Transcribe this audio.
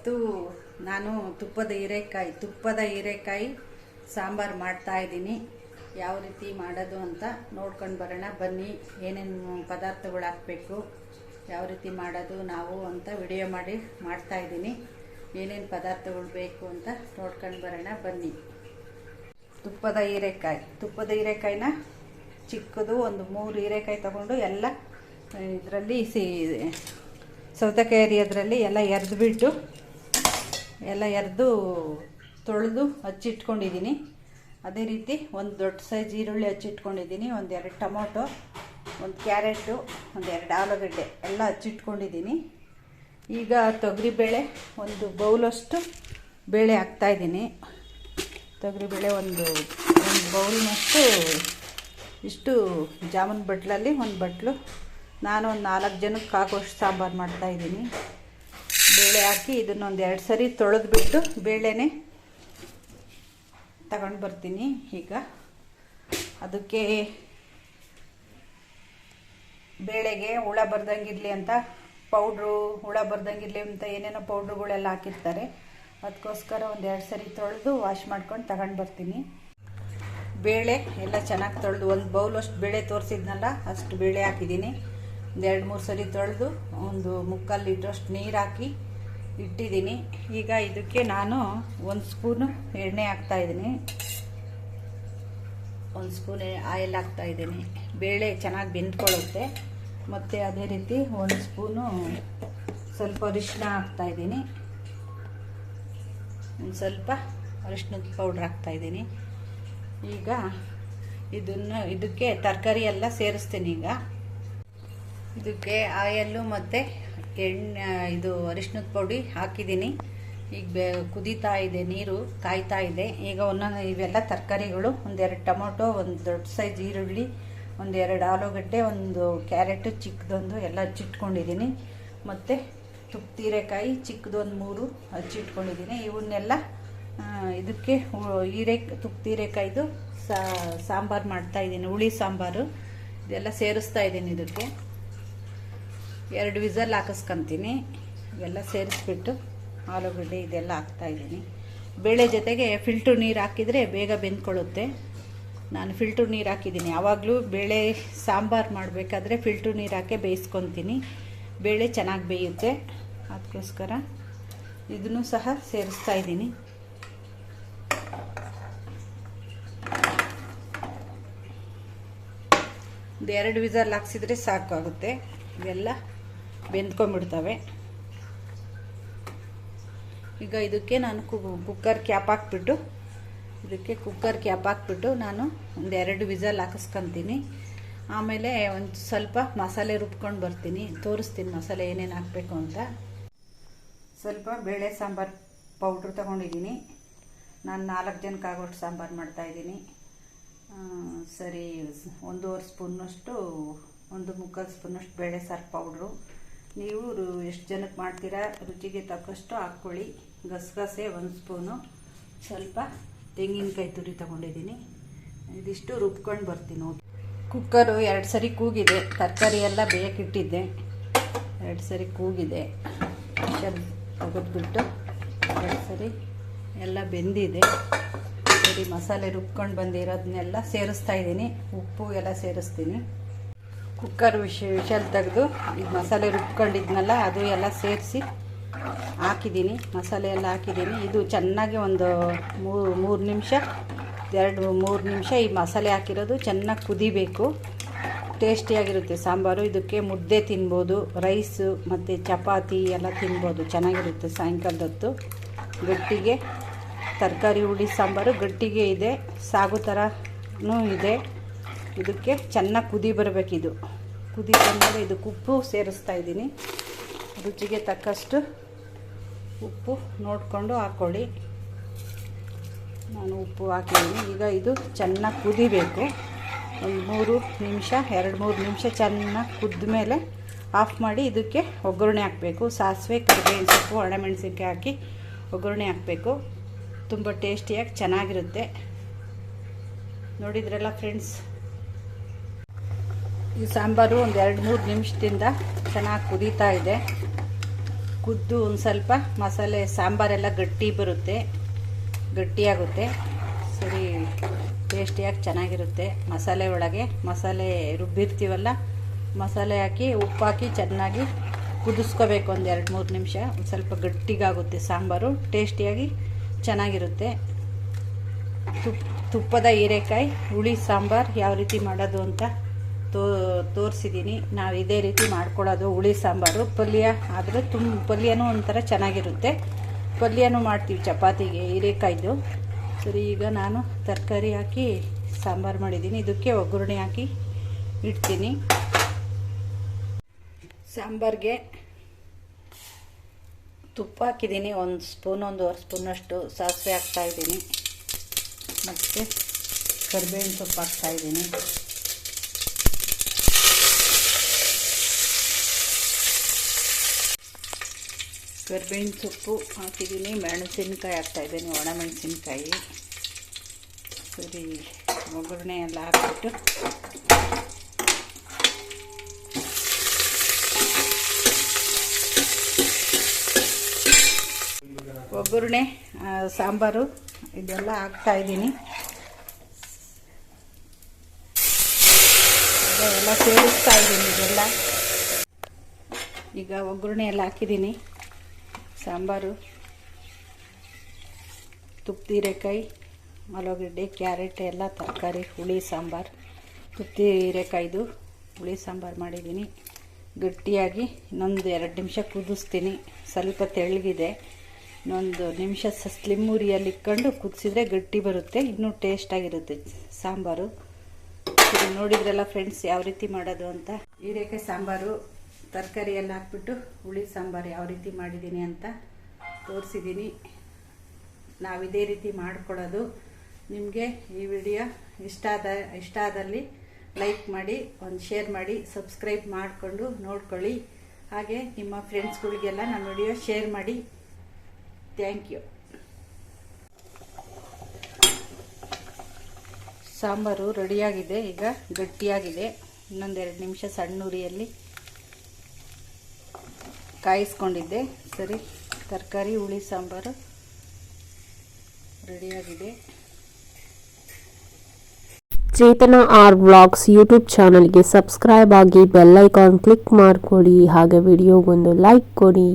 ಇವತ್ತು ನಾನು ತುಪ್ಪದ ಹೀರೆಕಾಯಿ ತುಪ್ಪದ ಹೀರೆಕಾಯಿ ಸಾಂಬಾರು ಮಾಡ್ತಾಯಿದ್ದೀನಿ ಯಾವ ರೀತಿ ಮಾಡೋದು ಅಂತ ನೋಡ್ಕೊಂಡು ಬರೋಣ. ಬನ್ನಿ, ಏನೇನು ಪದಾರ್ಥಗಳು ಹಾಕಬೇಕು, ಯಾವ ರೀತಿ ಮಾಡೋದು ನಾವು ಅಂತ ವಿಡಿಯೋ ಮಾಡಿ ಮಾಡ್ತಾಯಿದ್ದೀನಿ ಏನೇನು ಪದಾರ್ಥಗಳು ಬೇಕು ಅಂತ ನೋಡ್ಕೊಂಡು ಬರೋಣ. ಬನ್ನಿ. ತುಪ್ಪದ ಹೀರೆಕಾಯಿ. ತುಪ್ಪದ ಹೀರೆಕಾಯಿನ ಚಿಕ್ಕದು ಒಂದು ಮೂರು ಹೀರೆಕಾಯಿ ತಗೊಂಡು ಎಲ್ಲ, ಇದರಲ್ಲಿ ಸಿ ಸೌತೆಕಾಯಿ ಅದರಲ್ಲಿ ಎಲ್ಲ ಎರ್ದು ಬಿಟ್ಟು ಎಲ್ಲ ಎರೆದು ತೊಳೆದು ಹಚ್ಚಿಟ್ಕೊಂಡಿದ್ದೀನಿ ಅದೇ ರೀತಿ ಒಂದು ದೊಡ್ಡ ಸೈಜ್ ಈರುಳ್ಳಿ ಹಚ್ಚಿಟ್ಕೊಂಡಿದ್ದೀನಿ ಒಂದು ಎರಡು ಟೊಮೊಟೊ, ಒಂದು ಕ್ಯಾರೆಟು, ಒಂದು ಎರಡು ಆಲೂಗಡ್ಡೆ ಎಲ್ಲ ಹಚ್ಚಿಟ್ಕೊಂಡಿದ್ದೀನಿ ಈಗ ತೊಗರಿಬೇಳೆ ಒಂದು ಬೌಲಷ್ಟು ಬೇಳೆ ಹಾಕ್ತಾಯಿದ್ದೀನಿ ತೊಗರಿಬೇಳೆ ಒಂದು ಒಂದು ಬೌಲ್ನಷ್ಟು ಇಷ್ಟು ಜಾಮೂನ್ ಬಟ್ಲಲ್ಲಿ ಒಂದು ಬಟ್ಲು. ನಾನು ಒಂದು ನಾಲ್ಕು ಜನಕ್ಕೆ ಹಾಕೋಷ್ಟು ಸಾಂಬಾರು ಮಾಡ್ತಾಯಿದ್ದೀನಿ ಬೇಳೆ ಹಾಕಿ ಇದನ್ನೊಂದು ಎರಡು ಸರಿ ತೊಳೆದ್ಬಿಟ್ಟು ಬೇಳೆನೆ ತಗೊಂಡು ಬರ್ತೀನಿ ಈಗ. ಅದಕ್ಕೆ ಬೇಳೆಗೆ ಹುಳ ಬರ್ದಂಗಿರಲಿ ಅಂತ ಪೌಡ್ರು, ಹುಳ ಬರ್ದಂಗಿರಲಿ ಅಂತ ಏನೇನೋ ಪೌಡ್ರುಗಳೆಲ್ಲ ಹಾಕಿರ್ತಾರೆ. ಅದಕ್ಕೋಸ್ಕರ ಒಂದು ಎರಡು ಸರಿ ತೊಳೆದು ವಾಶ್ ಮಾಡ್ಕೊಂಡು ತಗೊಂಡು ಬರ್ತೀನಿ. ಬೇಳೆ ಎಲ್ಲ ಚೆನ್ನಾಗಿ ತೊಳೆದು, ಒಂದು ಬೌಲಷ್ಟು ಬೇಳೆ ತೋರಿಸಿದ್ನಲ್ಲ ಅಷ್ಟು ಬೇಳೆ ಹಾಕಿದ್ದೀನಿ. ಒಂದು ಎರಡು ಮೂರು ಸರಿ ತೊಳೆದು ಒಂದು ಮುಕ್ಕಾಲು ಲೀಟ್ರಷ್ಟು ನೀರು ಹಾಕಿ ಇಟ್ಟಿದ್ದೀನಿ. ಈಗ ಇದಕ್ಕೆ ನಾನು ಒಂದು ಸ್ಪೂನು ಎಣ್ಣೆ ಹಾಕ್ತಾಯಿದ್ದೀನಿ ಒಂದು ಸ್ಪೂನ್ ಆಯಿಲ್ ಹಾಕ್ತಾಯಿದ್ದೀನಿ ಬೇಳೆ ಚೆನ್ನಾಗಿ ಬೆಂದ್ಕೊಳ್ಳುತ್ತೆ. ಮತ್ತು ಅದೇ ರೀತಿ ಒಂದು ಸ್ಪೂನು ಸ್ವಲ್ಪ ಅರಿಶಿನ ಹಾಕ್ತಾಯಿದ್ದೀನಿ ಒಂದು ಸ್ವಲ್ಪ ಅರಿಶಿನದ ಪೌಡ್ರ್ ಹಾಕ್ತಾಯಿದ್ದೀನಿ ಈಗ ಇದನ್ನು ಇದಕ್ಕೆ ತರಕಾರಿ ಎಲ್ಲ ಸೇರಿಸ್ತೀನಿ ಈಗ. ಇದಕ್ಕೆ ಆಯಲ್ಲು ಮತ್ತು ಎಣ್ಣೆ ಇದು ಅರಿಶಿನದ ಪೌಡಿ ಹಾಕಿದ್ದೀನಿ. ಈಗ ಬೇ, ಕುದೀತಾ ಇದೆ, ನೀರು ಕಾಯ್ತಾ ಇದೆ. ಈಗ ಒಂದೊಂದು ಇವೆಲ್ಲ ತರಕಾರಿಗಳು, ಒಂದೆರಡು ಟೊಮೊಟೊ, ಒಂದು ದೊಡ್ಡ ಸೈಜ್ ಈರುಳ್ಳಿ, ಒಂದೆರಡು ಆಲೂಗಡ್ಡೆ, ಒಂದು ಕ್ಯಾರೆಟು ಚಿಕ್ಕದೊಂದು ಎಲ್ಲ ಹಚ್ಚಿಟ್ಕೊಂಡಿದ್ದೀನಿ. ಮತ್ತು ತುಪ್ತೀರೆಕಾಯಿ ಚಿಕ್ಕದೊಂದು ಮೂರು ಹಚ್ಚಿಟ್ಕೊಂಡಿದ್ದೀನಿ. ಇವನ್ನೆಲ್ಲ ಇದಕ್ಕೆ ಹೀರೆ ತುಪ್ತೀರೆಕಾಯ್ದು ಸಾಂಬಾರು ಮಾಡ್ತಾಯಿದ್ದೀನಿ ಹುಳಿ ಸಾಂಬಾರು, ಇದೆಲ್ಲ ಸೇರಿಸ್ತಾ ಇದ್ದೀನಿ ಇದಕ್ಕೆ. ಎರಡು ವಿಸಲ್ ಹಾಕಿಸ್ಕೊತೀನಿ. ಇವೆಲ್ಲ ಸೇರಿಸ್ಬಿಟ್ಟು ಆಲೂಗಡ್ಡೆ ಇದೆಲ್ಲ ಹಾಕ್ತಾಯಿದ್ದೀನಿ ಬೇಳೆ ಜೊತೆಗೆ ಫಿಲ್ಟ್ರ್ ನೀರು ಹಾಕಿದರೆ ಬೇಗ ಬೆಂದ್ಕೊಳ್ಳುತ್ತೆ. ನಾನು ಫಿಲ್ಟರ್ ನೀರು ಹಾಕಿದ್ದೀನಿ. ಯಾವಾಗಲೂ ಬೇಳೆ ಸಾಂಬಾರು ಮಾಡಬೇಕಾದ್ರೆ ಫಿಲ್ಟರ್ ನೀರು ಹಾಕಿ ಬೇಯಿಸ್ಕೊತೀನಿ. ಬೇಳೆ ಚೆನ್ನಾಗಿ ಬೇಯುತ್ತೆ. ಅದಕ್ಕೋಸ್ಕರ ಇದನ್ನು ಸಹ ಸೇರಿಸ್ತಾ ಇದ್ದೀನಿ. ಒಂದು ಎರಡು ವಿಸಲ್ ಹಾಕ್ಸಿದ್ರೆ ಸಾಕಾಗುತ್ತೆ. ಇವೆಲ್ಲ ಬೆಂದ್ಕೊಂಡ್ಬಿಡ್ತವೆ. ಈಗ ಇದಕ್ಕೆ ನಾನು ಕುಕ್ಕರ್ ಕ್ಯಾಪ್ ಹಾಕ್ಬಿಟ್ಟು, ಇದಕ್ಕೆ ಕುಕ್ಕರ್ ಕ್ಯಾಪ್ ಹಾಕ್ಬಿಟ್ಟು ನಾನು ಒಂದು ಎರಡು ವಿಸಲ್ ಹಾಕಿಸ್ಕೊತೀನಿ. ಆಮೇಲೆ ಒಂದು ಸ್ವಲ್ಪ ಮಸಾಲೆ ರುಬ್ಕೊಂಡು ಬರ್ತೀನಿ. ತೋರಿಸ್ತೀನಿ ಮಸಾಲೆ ಏನೇನು ಹಾಕಬೇಕು ಅಂತ. ಸ್ವಲ್ಪ ಬೇಳೆ ಸಾಂಬಾರು ಪೌಡ್ರ್ ತೊಗೊಂಡಿದ್ದೀನಿ. ನಾನು ನಾಲ್ಕು ಜನಕ್ಕೆ ಆಗೋಷ್ಟು ಸಾಂಬಾರು ಮಾಡ್ತಾಯಿದ್ದೀನಿ ಸರಿ, ಒಂದೂವರೆ ಸ್ಪೂನ್ನಷ್ಟು ಒಂದು ಮುಕ್ಕಾಲು ಸ್ಪೂನಷ್ಟು ಬೇಳೆ ಸಾರು ಪೌಡ್ರು. ನೀವು ಎಷ್ಟು ಜನಕ್ಕೆ ಮಾಡ್ತೀರಾ? ರುಚಿಗೆ ತಕ್ಕಷ್ಟು ಹಾಕ್ಕೊಳ್ಳಿ. ಗಸಗಸೆ ಒಂದು ಸ್ಪೂನು. ಸ್ವಲ್ಪ ತೆಂಗಿನಕಾಯಿ ತುರಿ ತೊಗೊಂಡಿದ್ದೀನಿ. ಇದಿಷ್ಟು ರುಬ್ಕೊಂಡು ಬರ್ತೀನಿ. ಕುಕ್ಕರು ಎರಡು ಸರಿ ಕೂಗಿದೆ. ತರಕಾರಿ ಎಲ್ಲ ಬೇಕಿಟ್ಟಿದ್ದೆ ಎರಡು ಸರಿ ಕೂಗಿದೆ. ತೆಗೆದ್ಬಿಟ್ಟು ಎರಡು ಸರಿ ಎಲ್ಲ ಬೆಂದಿದೆ. ಸರಿ, ಮಸಾಲೆ ರುಬ್ಕೊಂಡು ಬಂದಿರೋದನ್ನೆಲ್ಲ ಸೇರಿಸ್ತಾ ಇದ್ದೀನಿ. ಉಪ್ಪು ಎಲ್ಲ ಸೇರಿಸ್ತೀನಿ. ಕುಕ್ಕರ್ ವಿಶ್ ವಿಷಲ್ ತೆಗೆದು ಇದು ಮಸಾಲೆ ರುಬ್ಕೊಂಡಿದ್ನಲ್ಲ, ಅದು ಎಲ್ಲ ಸೇರಿಸಿ ಹಾಕಿದ್ದೀನಿ. ಮಸಾಲೆ ಎಲ್ಲ ಹಾಕಿದ್ದೀನಿ. ಇದು ಚೆನ್ನಾಗಿ ಒಂದು ಮೂರು ಮೂರು ನಿಮಿಷ, ಎರಡು, ಮೂರು ನಿಮಿಷ ಈ ಮಸಾಲೆ ಹಾಕಿರೋದು ಚೆನ್ನಾಗಿ ಕುದಿಬೇಕು. ಟೇಸ್ಟಿಯಾಗಿರುತ್ತೆ ಸಾಂಬಾರು. ಇದಕ್ಕೆ ಮುದ್ದೆ ತಿನ್ಬೋದು, ರೈಸು, ಮತ್ತು ಚಪಾತಿ ಎಲ್ಲ ತಿನ್ಬೋದು. ಚೆನ್ನಾಗಿರುತ್ತೆ ಸಾಯಂಕಾಲದ ಹೊತ್ತು ಗಟ್ಟಿಗೆ ತರಕಾರಿ, ಹುಳಿ, ಸಾಂಬಾರು ಗಟ್ಟಿಗೆ ಇದೆ. ಸಾಗು ಥರನೂ ಇದೆ. ಇದಕ್ಕೆ ಚೆನ್ನಾಗಿ ಕುದಿ ಬರಬೇಕಿದು. ಕುದಿ ಬಂದಮೇಲೆ ಇದಕ್ಕೆ ಉಪ್ಪು ಸೇರಿಸ್ತಾ ಇದ್ದೀನಿ. ರುಚಿಗೆ ತಕ್ಕಷ್ಟು ಉಪ್ಪು ನೋಡಿಕೊಂಡು ಹಾಕ್ಕೊಳ್ಳಿ ನಾನು ಉಪ್ಪು ಹಾಕಿದ್ದೀನಿ. ಈಗ ಇದು ಚೆನ್ನಾಗಿ ಕುದಿಬೇಕು. ಒಂದು ಮೂರು ನಿಮಿಷ, ಎರಡು ಮೂರು ನಿಮಿಷ ಚೆನ್ನಾಗಿ ಕುದ್ದ ಮೇಲೆ ಆಫ್ ಮಾಡಿ ಇದಕ್ಕೆ ಒಗ್ಗರಣೆ ಹಾಕಬೇಕು. ಸಾಸಿವೆ, ಕರಿಬೇವಿನ ಸೊಪ್ಪು, ಒಣಮೆಣಸಿನ್ಕಾಯಿ ಹಾಕಿ ಒಗ್ಗರಣೆ ಹಾಕಬೇಕು. ತುಂಬ ಟೇಸ್ಟಿಯಾಗಿ ಚೆನ್ನಾಗಿರುತ್ತೆ. ನೋಡಿದ್ರಲ್ಲ ಫ್ರೆಂಡ್ಸ್ ಈ ಸಾಂಬಾರು ಒಂದು ಎರಡು ಮೂರು ನಿಮಿಷದಿಂದ ಚೆನ್ನಾಗಿ ಕುದೀತಾ ಇದೆ. ಕುದ್ದು ಒಂದು ಸ್ವಲ್ಪ ಮಸಾಲೆ, ಸಾಂಬಾರೆಲ್ಲ ಗಟ್ಟಿ ಬರುತ್ತೆ, ಗಟ್ಟಿಯಾಗುತ್ತೆ. ಸರಿ, ಟೇಸ್ಟಿಯಾಗಿ ಚೆನ್ನಾಗಿರುತ್ತೆ. ಮಸಾಲೆ ಒಳಗೆ ಮಸಾಲೆ ರುಬ್ಬಿರ್ತೀವಲ್ಲ, ಮಸಾಲೆ ಹಾಕಿ, ಉಪ್ಪು ಹಾಕಿ ಚೆನ್ನಾಗಿ ಕುದಿಸ್ಕೋಬೇಕು ಒಂದು ಎರಡು ಮೂರು ನಿಮಿಷ. ಒಂದು ಸ್ವಲ್ಪ ಗಟ್ಟಿಗಾಗುತ್ತೆ ಸಾಂಬಾರು, ಟೇಸ್ಟಿಯಾಗಿ ಚೆನ್ನಾಗಿರುತ್ತೆ. ತುಪ್ಪ ತುಪ್ಪದ ಹೀರೆಕಾಯಿ, ಹುಳಿ ಸಾಂಬಾರು, ಯಾವ ರೀತಿ ಮಾಡೋದು ಅಂತ ತೋ ತೋರಿಸಿದ್ದೀನಿ ನಾವು ಇದೇ ರೀತಿ ಮಾಡ್ಕೊಳ್ಳೋದು ಹುಳಿ ಸಾಂಬಾರು. ಪಲ್ಯ ಆದರೆ ತುಂಬ ಪಲ್ಯನೂ ಒಂಥರ ಚೆನ್ನಾಗಿರುತ್ತೆ. ಪಲ್ಯನೂ ಮಾಡ್ತೀವಿ ಚಪಾತಿಗೆ, ಹೀರೆಕಾಯ್ದು. ಸರಿ, ಈಗ ನಾನು ತರಕಾರಿ ಹಾಕಿ ಸಾಂಬಾರು ಮಾಡಿದ್ದೀನಿ ಇದಕ್ಕೆ ಒಗ್ಗರಣೆ ಹಾಕಿ ಇಡ್ತೀನಿ. ಸಾಂಬಾರಿಗೆ ತುಪ್ಪ ಹಾಕಿದ್ದೀನಿ ಒಂದು ಸ್ಪೂನ್, ಒಂದೂವರೆ ಸ್ಪೂನಷ್ಟು ಸಾಸಿವೆ ಹಾಕ್ತಾಯಿದ್ದೀನಿ ಮತ್ತು ಕರಿಬೇವಿನ ಸೊಪ್ಪು ಹಾಕ್ತಾಯಿದ್ದೀನಿ ಕರಿಬೇವಿನ ಸೊಪ್ಪು ಹಾಕಿದ್ದೀನಿ. ಮೆಣಸಿನ್ಕಾಯಿ ಹಾಕ್ತಾಯಿದ್ದೀನಿ ಒಣ ಮೆಣಸಿನ್ಕಾಯಿ ಸರಿ, ಒಗ್ಗರಣೆ ಎಲ್ಲ ಹಾಕ್ಬಿಟ್ಟು. ಒಗ್ಗರಣೆ ಸಾಂಬಾರು ಇದೆಲ್ಲ ಹಾಕ್ತಾಯಿದ್ದೀನಿ ಎಲ್ಲ ಸೇರಿಸ್ತಾ ಇದ್ದೀನಿ ಇದೆಲ್ಲ. ಈಗ ಒಗ್ಗರಣೆ ಎಲ್ಲ ಹಾಕಿದ್ದೀನಿ. ಸಾಂಬಾರು, ತುಪ್ಪು ಹೀರೆಕಾಯಿ, ಆಲೂಗಡ್ಡೆ, ಕ್ಯಾರೆಟ್, ಎಲ್ಲ ತರಕಾರಿ, ಹುಳಿ ಸಾಂಬಾರು. ತುಪ್ಪ ಹೀರೆಕಾಯ್ದು, ಹುಳಿ ಸಾಂಬಾರು ಮಾಡಿದ್ದೀನಿ. ಗಟ್ಟಿಯಾಗಿ ಇನ್ನೊಂದು ಎರಡು ನಿಮಿಷ ಕುದಿಸ್ತೀನಿ. ಸ್ವಲ್ಪ ತೆಳ್ಳಗಿದೆ. ಇನ್ನೊಂದು ನಿಮಿಷ ಸ್ಲಿಮ್ ಉರಿಯಲ್ಲಿ ಇಟ್ಕೊಂಡು ಕುದಿಸಿದ್ರೆ ಗಟ್ಟಿ ಬರುತ್ತೆ, ಇನ್ನೂ ಟೇಸ್ಟಾಗಿರುತ್ತೆ ಸಾಂಬಾರು. ನೋಡಿದ್ರಲ್ಲ ಫ್ರೆಂಡ್ಸ್ ಯಾವ ರೀತಿ ಮಾಡೋದು ಅಂತ? ಹೀರೆಕಾಯಿ ಸಾಂಬಾರು ತರಕಾರಿ ಎಲ್ಲ ಹಾಕ್ಬಿಟ್ಟು ಹುಳಿ, ಸಾಂಬಾರು ಯಾವ ರೀತಿ ಮಾಡಿದ್ದೀನಿ ಅಂತ ತೋರಿಸಿದ್ದೀನಿ. ನಾವು ಇದೇ ರೀತಿ ಮಾಡ್ಕೊಳ್ಳೋದು. ನಿಮಗೆ ಈ ವಿಡಿಯೋ ಇಷ್ಟ ಆದ, ಇಷ್ಟ ಆದಲ್ಲಿ ಲೈಕ್ ಮಾಡಿ, ಒಂದು ಶೇರ್ ಮಾಡಿ, ಸಬ್ಸ್ಕ್ರೈಬ್ ಮಾಡಿಕೊಂಡು ನೋಡ್ಕೊಳ್ಳಿ. ಹಾಗೆ ನಿಮ್ಮ ಫ್ರೆಂಡ್ಸ್ಗಳಿಗೆಲ್ಲ ನನ್ನ ವಿಡಿಯೋ ಶೇರ್ ಮಾಡಿ. Thank you. ಸಾಂಬಾರು ರೆಡಿಯಾಗಿದೆ, ಈಗ ಗಟ್ಟಿಯಾಗಿದೆ. ಇನ್ನೊಂದೆರಡು ನಿಮಿಷ ಸಣ್ಣ ಉರಿಯಲ್ಲಿ ಕಾಯಿಸ್ಕೊಂಡಿದ್ದೆ. ಸರಿ, ತರಕಾರಿ, ಹುಳಿ, ಸಾಂಬಾರು ರೆಡಿಯಾಗಿದೆ. ಚೇತನ ಆರ್ ಬ್ಲಾಗ್ಸ್ ಯೂಟ್ಯೂಬ್ ಚಾನಲ್ಗೆ ಸಬ್ಸ್ಕ್ರೈಬ್ ಆಗಿ ಬೆಲ್ಲೈಕಾನ್ ಕ್ಲಿಕ್ ಮಾಡಿಕೊಡಿ. ಹಾಗೆ ವಿಡಿಯೋಗೊಂದು ಲೈಕ್ ಕೊಡಿ.